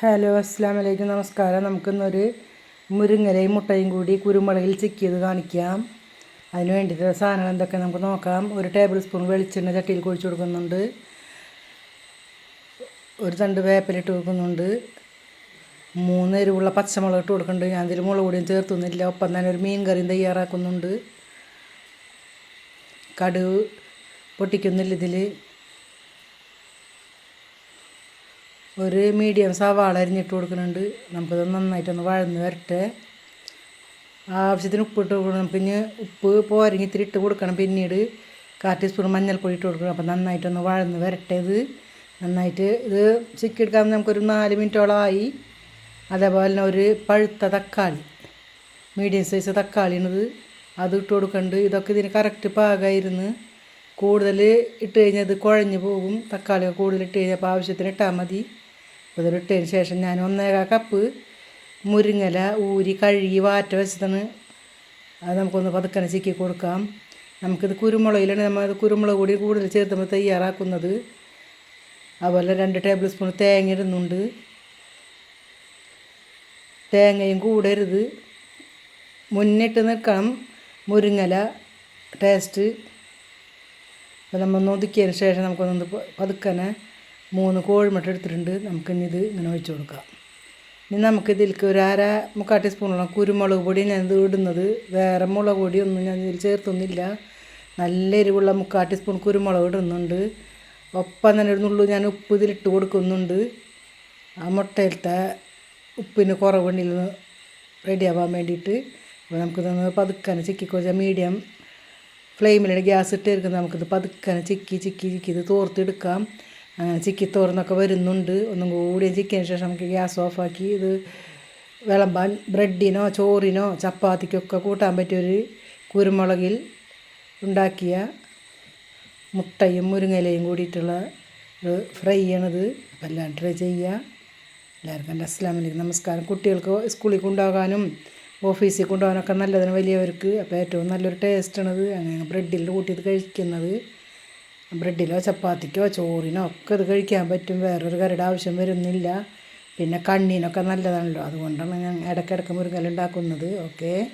Hello അസ്സാം വലൈക്കും നമസ്കാരം. നമുക്കിന്നൊരു മുരിങ്ങലയും മുട്ടയും കൂടി കുരുമുളകിൽ ചിക്കിയത് കാണിക്കാം. അതിന് വേണ്ടിയിട്ടുള്ള സാധനങ്ങൾ എന്തൊക്കെ നമുക്ക് നോക്കാം. ഒരു ടേബിൾ സ്പൂൺ വെളിച്ചെണ്ണ ചട്ടിയിൽ കുഴിച്ച് കൊടുക്കുന്നുണ്ട്. ഒരു തണ്ട് വേപ്പിലിട്ട് കൊടുക്കുന്നുണ്ട്. മൂന്ന് എരിവുള്ള പച്ചമുളക് ഇട്ട് കൊടുക്കുന്നുണ്ട്. ഞാൻ ഇതിൽ മുളക് പൊടിയും ചേർത്തുന്നില്ല. ഒപ്പം തന്നെ ഒരു മീൻ കറിയും തയ്യാറാക്കുന്നുണ്ട്. കടുക് പൊട്ടിക്കുന്നില്ല ഇതിൽ ഒരു മീഡിയം സവാള അരിഞ്ഞിട്ട് കൊടുക്കുന്നുണ്ട്. നമുക്കത് നന്നായിട്ടൊന്ന് വഴന്ന് വരട്ടെ. ആവശ്യത്തിന് ഉപ്പ് ഇട്ട് കൊടുക്കണം പിന്നെ ഉപ്പ് പോരങ്ങി ഇത്തിരി ഇട്ട് കൊടുക്കണം. പിന്നീട് കാ ടീസ്പൂൺ മഞ്ഞൾപ്പൊടി ഇട്ട് കൊടുക്കണം. അപ്പോൾ നന്നായിട്ടൊന്ന് വഴന്ന് വരട്ടെ ഇത്. നന്നായിട്ട് ഇത് ചിക്കി എടുക്കാൻ നമുക്കൊരു നാല് മിനിറ്റോളമായി. അതേപോലെ തന്നെ ഒരു പഴുത്ത തക്കാളി. മീഡിയം സൈസ് തക്കാളിയാണിത് അത് ഇട്ട് കൊടുക്കുന്നുണ്ട് ഇതൊക്കെ ഇതിന് കറക്റ്റ് പാകമായിരുന്നു കൂടുതൽ ഇട്ട് കഴിഞ്ഞാൽ ഇത് കുഴഞ്ഞു പോകും. തക്കാളി കൂടുതൽ ഇട്ട് കഴിഞ്ഞാൽ അപ്പോൾ ആവശ്യത്തിന് ഇട്ടാൽ മതി. ഇതിലിട്ടതിന് ശേഷം ഞാൻ ഒന്നേകാ കപ്പ് മുരിങ്ങല ഊരി കഴുകി വാറ്റ വെച്ചതാണ്. അത് നമുക്കൊന്ന് പതുക്കനെ ചിക്കി കൊടുക്കാം. നമുക്കിത് കുരുമുളകിലാണ് നമ്മൾ കുരുമുളക് കൂടി കൂടുതൽ ചേർത്ത് നമ്മൾ തയ്യാറാക്കുന്നത്. അതുപോലെ രണ്ട് ടേബിൾ സ്പൂൺ തേങ്ങ ഇടുന്നുണ്ട്. തേങ്ങയും കൂടരുത് മുന്നിട്ട് നിൽക്കണം മുരിങ്ങല ടേസ്റ്റ്. അപ്പോൾ നമ്മൾ ഒതുക്കിയതിന് ശേഷം നമുക്കൊന്ന് പതുക്കനെ മൂന്ന് കോഴിമുട്ട എടുത്തിട്ടുണ്ട്. നമുക്കിനി ഇത് ഇങ്ങനെ ഒഴിച്ച് കൊടുക്കാം. ഇനി നമുക്ക് ഇതിലേക്ക് ഒരു അര മുക്കാൽ ടീസ്പൂണോളം കുരുമുളക് പൊടി ഞാൻ ഇത് ഇടുന്നത്. വേറെ മുളക് പൊടി ഒന്നും ഞാൻ ഇതിൽ ചേർത്തൊന്നുമില്ല. നല്ല എരിവുള്ള മുക്കാൽ ടീസ്പൂൺ കുരുമുളക് ഇടുന്നുണ്ട്. ഒപ്പം തന്നെ ഒരു നുള്ളു ഞാൻ ഉപ്പ് ഇതിലിട്ട് കൊടുക്കുന്നുണ്ട്. ആ മുട്ടയിലത്തെ ഉപ്പിന് കുറവുണ്ടെങ്കിൽ റെഡിയാവാൻ വേണ്ടിയിട്ട്. അപ്പോൾ നമുക്കിതൊന്ന് പതുക്കനെ കുറച്ച് മീഡിയം ഫ്ലെയിമിലാണ് ഗ്യാസ് ഇട്ടിരിക്കുന്നത് നമുക്കിത് പതുക്കനെ ചിക്കി ചിക്കി ചിക്കി ഇത് തോർത്തെടുക്കാം അങ്ങനെ ചിക്കി തോർന്നൊക്കെ വരുന്നുണ്ട്. ഒന്നും കൂടി ചിക്കിയതിന് ശേഷം നമുക്ക് ഗ്യാസ് ഓഫാക്കി ഇത് വിളമ്പാൻ ബ്രെഡിനോ ചോറിനോ ചപ്പാത്തിക്കൊക്കെ കൂട്ടാൻ പറ്റിയൊരു കുരുമുളകിൽ ഉണ്ടാക്കിയ മുട്ടയും മുരിങ്ങയിലയും കൂടിയിട്ടുള്ള ഒരു ഫ്രൈ ആണിത് അപ്പോൾ എല്ലാം ട്രൈ ചെയ്യുക. എല്ലാവർക്കും എന്റെ അസ്ലാം വലൈക്കും നമസ്കാരം. കുട്ടികൾക്ക് സ്കൂളിൽ കൊണ്ടുപോകാനും ഓഫീസിൽ കൊണ്ടുപോകാനൊക്കെ നല്ലതിന് വലിയവർക്ക് അപ്പോൾ ഏറ്റവും നല്ലൊരു ടേസ്റ്റാണിത് അങ്ങനെ ബ്രെഡിൽ കൂട്ടിയത് കഴിക്കുന്നത്. ബ്രെഡിലോ ചപ്പാത്തിക്കോ ചോറിനോ ഒക്കെ ഇത് കഴിക്കാൻ പറ്റും. വേറൊരു കറിയുടെ ആവശ്യം വരുന്നില്ല. പിന്നെ കണ്ണിനൊക്കെ നല്ലതാണല്ലോ. അതുകൊണ്ടാണ് ഞാൻ ഇടയ്ക്കിടയ്ക്ക് മുരുങ്ങൽ ഉണ്ടാക്കുന്നത് ഓക്കേ.